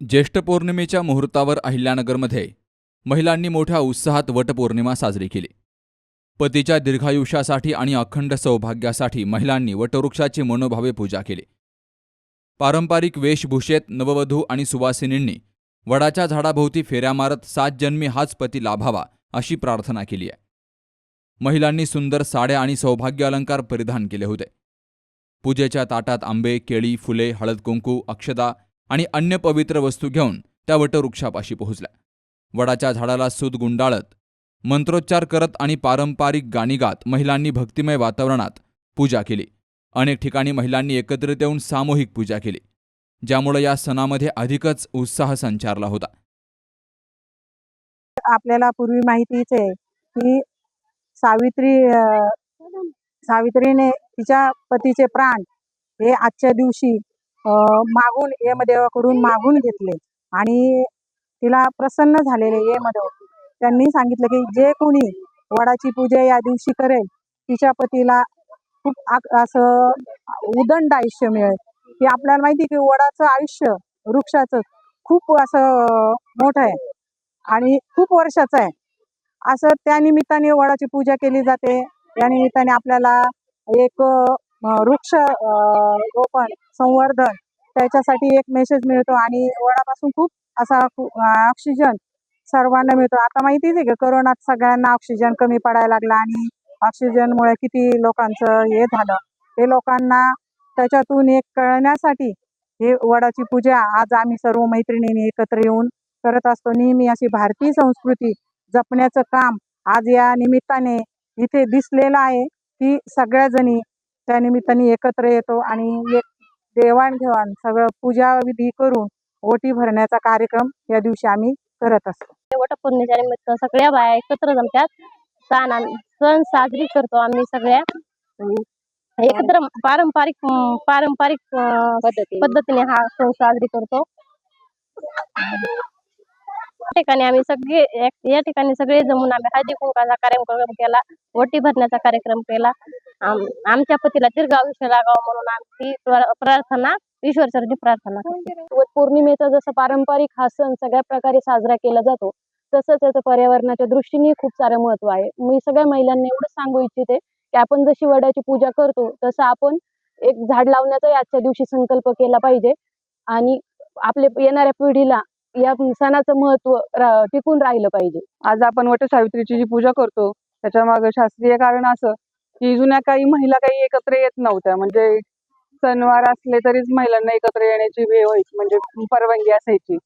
ज्येष्ठ पौर्णिमेच्या मुहूर्तावर अहिल्यानगरमध्ये महिलांनी मोठ्या उत्साहात वटपौर्णिमा साजरी केली. पतीच्या दीर्घायुष्यासाठी आणि अखंड सौभाग्यासाठी महिलांनी वटवृक्षाची मनोभावे पूजा केली. पारंपरिक वेशभूषेत नववधू आणि सुवासिनींनी वडाच्या झाडाभोवती फेऱ्या मारत सात जन्मी हाच पती लाभावा अशी प्रार्थना केली आहे. महिलांनी सुंदर साड्या आणि सौभाग्य अलंकार परिधान केले होते. पूजेच्या ताटात आंबे केळी फुले हळद कुंकू अक्षदा आणि अन्य पवित्र वस्तू घेऊन त्या वटवृक्षापाशी पोहोचल्या. वडाच्या झाडाला सूद गुंडाळत मंत्रोच्चार करत आणि पारंपरिक गाणी गात महिलांनी भक्तिमय वातावरणात पूजा केली. अनेक ठिकाणी महिलांनी एकत्रित येऊन सामूहिक पूजा केली ज्यामुळे या सणामध्ये अधिकच उत्साह संचारला होता. आपल्याला पूर्वी माहितीच आहे की सावित्री सावित्रीने तिच्या पतीचे प्राण हे आजच्या दिवशी मागून यमदेवाकडून मागून घेतले. आणि तिला प्रसन्न झालेले यमदेव त्यांनी सांगितलं की जे कोणी वडाची पूजा या दिवशी करेल तिच्या पतीला खूप असं उदंड आयुष्य मिळेल. की आपल्याला माहिती आहे की वडाचं आयुष्य वृक्षाचं खूप असं मोठं आहे. आणि खूप वर्षाचं आहे. असं त्या निमित्ताने वडाची पूजा केली जाते. या निमित्ताने आपल्याला एक वृक्ष रोपण संवर्धन त्याच्यासाठी एक मेसेज मिळतो आणि वडापासून खूप असा ऑक्सिजन सर्वांना मिळतो. आता माहितीच आहे का करोनात सगळ्यांना ऑक्सिजन कमी पडायला लागला आणि ऑक्सिजनमुळे किती लोकांचं हे झालं. हे लोकांना त्याच्यातून एक कळण्यासाठी हे वडाची पूजा आज आम्ही सर्व मैत्रिणींनी एकत्र येऊन करत असतो. नेहमी अशी भारतीय संस्कृती जपण्याचं काम आज या निमित्ताने इथे दिसलेलं आहे की सगळ्या जणी त्या निमित्ताने एकत्र येतो आणि एक देवाणघेवाण सगळं पूजा विधी करून ओटी भरण्याचा कार्यक्रम या दिवशी आम्ही करत असतो. वटपौर्णिमेच्या निमित्त सगळ्या बाया एकत्र जमतात. सण सण साजरी करतो आम्ही सगळ्या. एकत्र पारंपरिक पारंपरिक पद्धतीने. हा सण साजरी करतो. या ठिकाणी आम्ही सगळे एक- या ठिकाणी सगळे जमून आम्ही हळदी कुंकाचा कार्यक्रम केला ओटी भरण्याचा कार्यक्रम केला. आमच्या पतीला दीर्घ आयुष्य लागावं म्हणून आमची प्र- प्रार्थना ईश्वरचरणी प्रार्थना करतो. वट पौर्णिमेचा जसा पारंपरिक हा सण सगळ्या प्रकारे साजरा केला जातो तसंच याचं पर्यावरणाच्या दृष्टीने खूप सारं महत्त्व आहे. मी सगळ्या महिलांना एवढं सांगू इच्छिते की आपण जशी वडाची पूजा करतो तसं आपण एक झाड लावण्याचाही आजच्या दिवशी संकल्प केला पाहिजे आणि आपल्या येणाऱ्या पिढीला या सणाचं महत्त्व टिकून राहिलं पाहिजे. आज आपण वट सावित्रीची जी पूजा करतो त्याच्यामागे शास्त्रीय कारण असं की जुन्या काही महिला काही एकत्र येत नव्हत्या. म्हणजे सणवार असले तरीच महिलांना एकत्र येण्याची वेळ व्हायची. म्हणजे परवानगी असायची.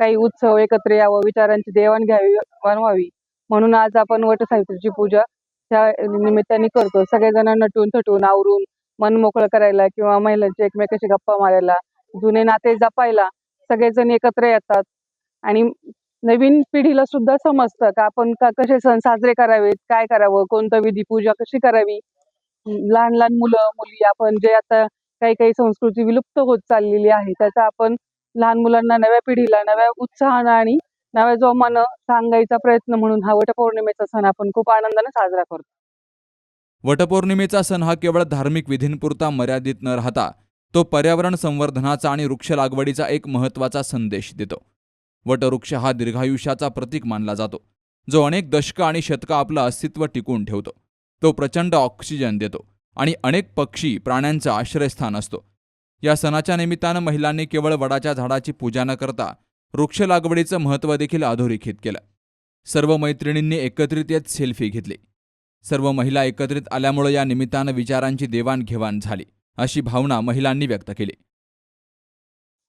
काही उत्सव एकत्र यावं विचारांची देवाण घ्यावी व्हावी. म्हणून आज आपण वटसावित्रीची पूजा त्या निमित्ताने करतो. सगळेजण नटून थटून आवरून मन मोकळं करायला किंवा महिलांची एकमेकाशी गप्पा मारायला जुने नाते जपायला सगळेजण एकत्र येतात. आणि नवीन पिढीला सुद्धा समजतं का आपण का कसे सण साजरे करावेत काय करावं कोणतं विधी पूजा कशी करावी? लहान लहान मुलं मुली आपण जे आता काही काही संस्कृती विलुप्त होत चाललेली आहे त्याचा आपण लहान मुलांना नव्या पिढीला नव्या उत्साहानं आणि नव्या जोमानं सांगायचा प्रयत्न म्हणून हा वटपौर्णिमेचा सण आपण खूप आनंदाने साजरा करतो. वटपौर्णिमेचा सण हा केवळ धार्मिक विधींपुरता मर्यादित न राहता तो पर्यावरण संवर्धनाचा आणि वृक्ष लागवडीचा एक महत्त्वाचा संदेश देतो. वटवृक्ष हा दीर्घायुष्याचा प्रतीक मानला जातो. जो अनेक दशकं आणि शतकं आपलं अस्तित्व टिकून ठेवतो. तो प्रचंड ऑक्सिजन देतो आणि अनेक पक्षी प्राण्यांचं आश्रयस्थान असतो. या सणाच्या निमित्तानं महिलांनी केवळ वडाच्या झाडाची पूजा न करता वृक्ष लागवडीचं महत्त्व देखील अधोरेखित केलं. सर्व मैत्रिणींनी एकत्रित येत सेल्फी घेतली. सर्व महिला एकत्रित आल्यामुळे या निमित्तानं विचारांची देवाणघेवाण झाली अशी भावना महिलांनी व्यक्त केली.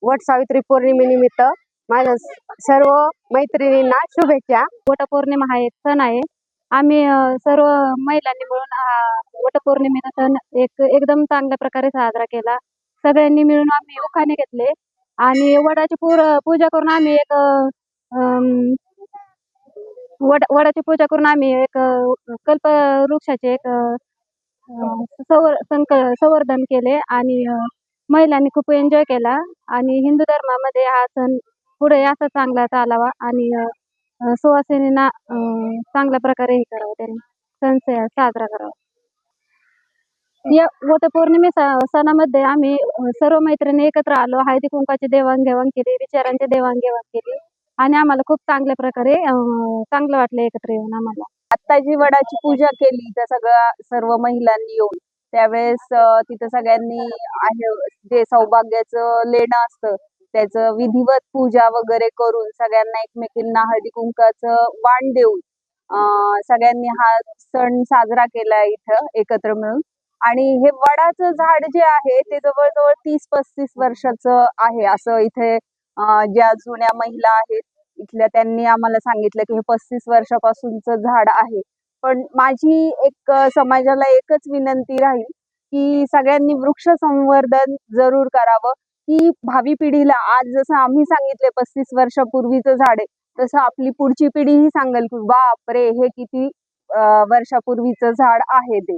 वट सावित्री पौर्णिमेनिमित्त माझ्या सर्व मैत्रिणींना शुभेच्छा. वटपौर्णिमा हा एक सण आहे. आम्ही सर्व महिलांनी मिळून हा वटपौर्णिमेचा सण एक एकदम चांगल्या प्रकारे साजरा केला. सगळ्यांनी मिळून आम्ही उखाणे घेतले आणि वडाची पूर पूजा करून आम्ही एक वड वडाची पूजा करून आम्ही एक कल्प वृक्षाचे एक संवर संक संवर्धन केले आणि महिलांनी खूप एन्जॉय केला. आणि हिंदू धर्मामध्ये हा सण पुढे असा चांगला चालावा आणि सुवासिनींना चांगल्या प्रकारे हे करावं त्यांनी सण साजरा करावा. या वटपौर्णिमे स- सणामध्ये आम्ही सर्व मैत्रिणी एकत्र आलो. हळदी कुंकाची देवाणघेवाण केली विचारांची देवाणघेवाण केली आणि आम्हाला खूप चांगल्या प्रकारे चांगलं वाटलं एकत्र येऊन आम्हाला. आता जी वडाची पूजा केली त्या सगळ्या सर्व महिलांनी येऊन त्यावेळेस तिथं सगळ्यांनी आहे जे सौभाग्याचं लेणं असतं त्याचं विधिवत पूजा वगैरे करून सगळ्यांना एकमेकींना हळदी कुंकाचं वाण देऊन सगळ्यांनी हा सण साजरा केला इथं एकत्र मिळून. आणि हे वडाचं झाड जे आहे ते जवळजवळ तीस पस्तीस वर्षाचं आहे. असं इथे ज्या जुन्या महिला आहेत इथल्या त्यांनी आम्हाला सांगितलं की हे पस्तीस वर्षापासूनचं झाड आहे. पण माझी एक समाजाला एकच विनंती राहील की सगळ्यांनी वृक्ष संवर्धन जरूर करावं. की भावी पिढीला आज जसं आम्ही सांगितले पस्तीस वर्षापूर्वीचं झाड आहे तसं आपली पुढची पिढी ही सांगेल की बापरे हे किती वर्षापूर्वीचं झाड आहे ते.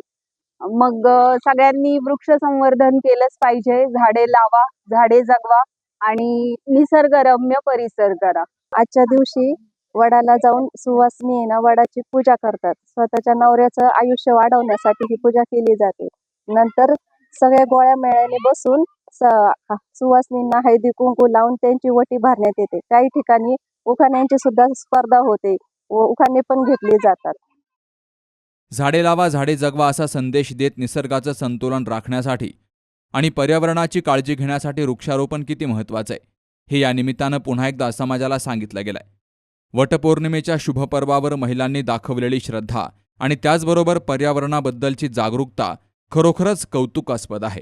मग सगळ्यांनी वृक्ष संवर्धन केलंच पाहिजे. झाडे लावा झाडे जगवा आणि निसर्गरम्य परिसर करा. आजच्या दिवशी वडाला जाऊन सुवासनी ना वडाची पूजा करतात. स्वतःच्या नवऱ्याचं आयुष्य वाढवण्यासाठी ही पूजा केली जाते. नंतर सगळ्या गोळ्या मेळ्याने बसून सुवासिनींना हळदी कुंकू लावून त्यांची वटी भरण्यात येते. काही ठिकाणी उखाण्यांची सुद्धा स्पर्धा होते. व उखाणे पण घेतली जातात. झाडे लावा झाडे जगवा असा संदेश देत निसर्गाचं संतुलन राखण्यासाठी आणि पर्यावरणाची काळजी घेण्यासाठी वृक्षारोपण किती महत्त्वाचं आहे हे या निमित्तानं पुन्हा एकदा समाजाला सांगितलं गेलंय. वटपौर्णिमेच्या शुभपर्वावर महिलांनी दाखवलेली श्रद्धा आणि त्याचबरोबर पर्यावरणाबद्दलची जागरूकता खरोखरच कौतुकास्पद आहे.